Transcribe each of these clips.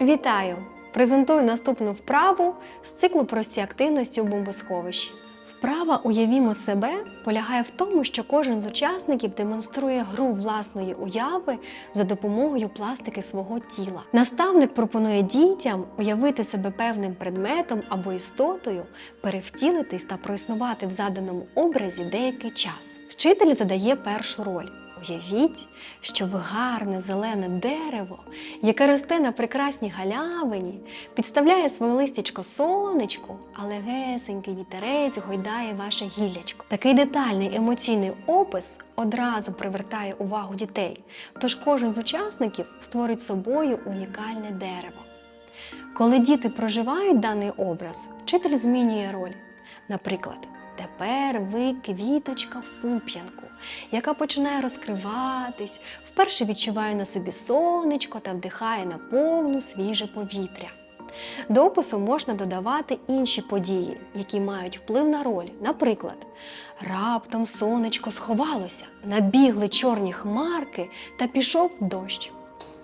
Вітаю! Презентую наступну вправу з циклу прості активності у бомбосховищі. Вправа Уявімо себе полягає в тому, що кожен з учасників демонструє гру власної уяви за допомогою пластики свого тіла. Наставник пропонує дітям уявити себе певним предметом або істотою, перевтілитись та проіснувати в заданому образі деякий час. Вчитель задає першу роль. Уявіть, що ви гарне зелене дерево, яке росте на прекрасній галявині, підставляє своє листячко сонечку, а легесенький вітерець гойдає ваше гіллячко. Такий детальний емоційний опис одразу привертає увагу дітей, тож кожен з учасників створить собою унікальне дерево. Коли діти проживають даний образ, вчитель змінює роль. Наприклад, тепер ви квіточка в пуп'янку, яка починає розкриватись, вперше відчуває на собі сонечко та вдихає на повну свіже повітря. До опису можна додавати інші події, які мають вплив на роль. Наприклад, раптом сонечко сховалося, набігли чорні хмарки та пішов дощ.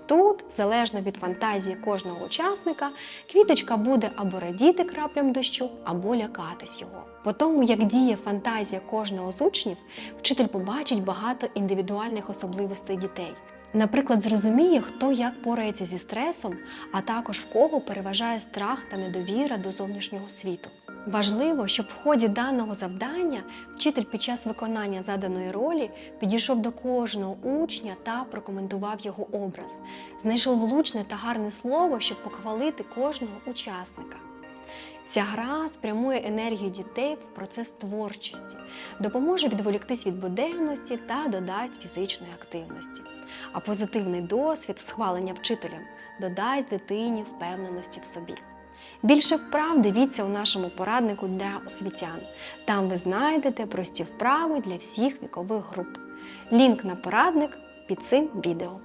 Тут, залежно від фантазії кожного учасника, квіточка буде або радіти краплям дощу, або лякатись його. По тому, як діє фантазія кожного з учнів, вчитель побачить багато індивідуальних особливостей дітей. Наприклад, зрозуміє, хто як порається зі стресом, а також в кого переважає страх та недовіра до зовнішнього світу. Важливо, щоб в ході даного завдання вчитель під час виконання заданої ролі підійшов до кожного учня та прокоментував його образ, знайшов влучне та гарне слово, щоб похвалити кожного учасника. Ця гра спрямує енергію дітей в процес творчості, допоможе відволіктись від буденності та додасть фізичної активності. А позитивний досвід схвалення вчителем додасть дитині впевненості в собі. Більше вправ дивіться у нашому пораднику для освітян. Там ви знайдете прості вправи для всіх вікових груп. Лінк на порадник під цим відео.